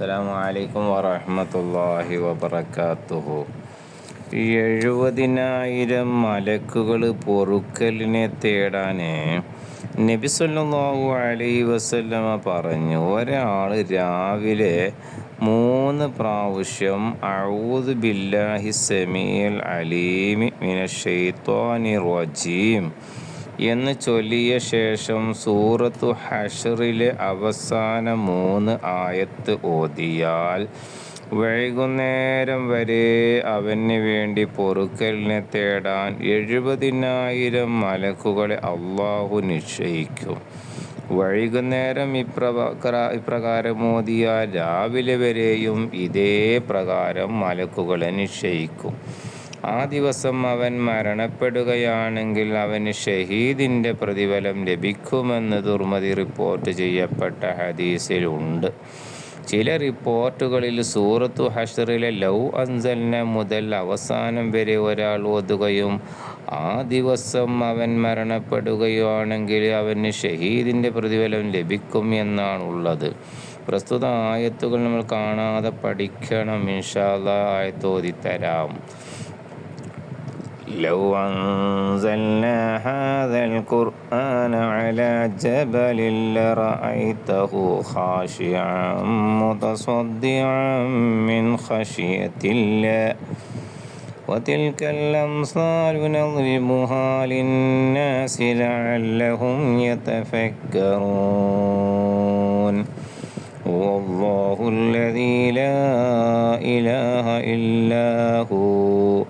അസ്സലാമു അലൈക്കും വറഹമത്തല്ലാഹി എഴുപതിനായിരം മലക്കുകൾ പൊറുക്കലിനെ തേടാൻ നബി സല്ലല്ലാഹു അലൈഹി വസല്ലമ പറഞ്ഞു ഒരാൾ രാവിലെ മൂന്ന് പ്രാവശ്യം അഊദ് ബില്ലാഹി സമീൽ അലീമി മിനഷൈത്വാനി റജീം എന്ന് ചൊല്ലിയ ശേഷം സൂറത്തു ഹഷറിലെ അവസാന മൂന്ന് ആയത്ത് ഓതിയാൽ വൈകുന്നേരം വരെ അവന് വേണ്ടി പൊറുക്കലിനെ തേടാൻ എഴുപതിനായിരം മലക്കുകളെ അള്ളാഹു നിശ്ചയിക്കും. വൈകുന്നേരം ഇപ്രകാര ഇപ്രകാരം ഓതിയാൽ രാവിലെ വരെയും ഇതേ പ്രകാരം മലക്കുകളെ നിശ്ചയിക്കും. ആ ദിവസം അവൻ മരണപ്പെടുകയാണെങ്കിൽ അവന് ഷഹീദിന്റെ പ്രതിഫലം ലഭിക്കുമെന്ന് ദുർമതി റിപ്പോർട്ട് ചെയ്യപ്പെട്ട ഹദീസിലുണ്ട് ചില റിപ്പോർട്ടുകളിൽ സൂറത്തു ഹഷറിലെ ലൗ അൻസലിനെ മുതൽ അവസാനം വരെ ഒരാൾ ഓതുകയും ആ ദിവസം അവൻ മരണപ്പെടുകയാണെങ്കിൽ അവന് ഷഹീദിന്റെ പ്രതിഫലം ലഭിക്കും എന്നാണുള്ളത്. പ്രസ്തുത ആയത്തുകൾ നമ്മൾ കാണാതെ പഠിക്കണം. ഇൻഷാല്ല ആയത്തോതി തരാം لو أنزلنا هذا القرآن على جبل لرأيته خاشعا متصدعا من خشية الله. وتلك الأمثال نضربها للناس لعلهم يتفكرون. والله الذي لا إله إلا هو.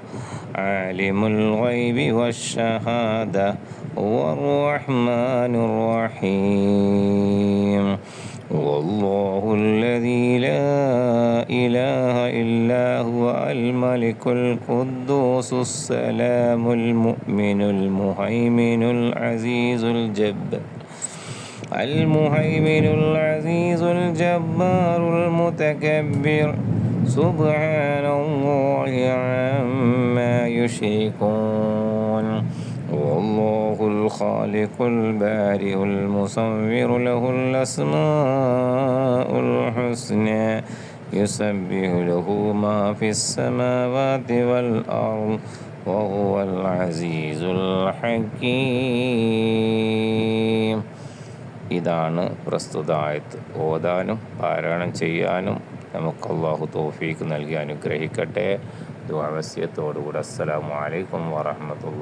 عالم الغيب والشهادة هو الرحمن الرحيم. والله الذي لا إله إلا هو الملك القدوس السلام المؤمن المهيمن العزيز الجبار المهيمن العزيز الجبار المتكبر. سبحان الله عما يشركون والله الخالق البارئ المصور له الأسماء الحسنى يسبح له ما في السماوات والأرض وهو العزيز الحكيم ഇതാണ് പ്രസ്തുത ആയത്ത് ഓതാനും പാരായണം ചെയ്യാനും നമുക്ക് അള്ളാഹു തോഫീക്ക് നൽകി അനുഗ്രഹിക്കട്ടെ. ദ്വാവസ്യത്തോടുകൂടെ അസ്സലാമലൈക്കും അലൈക്കും വാത്തു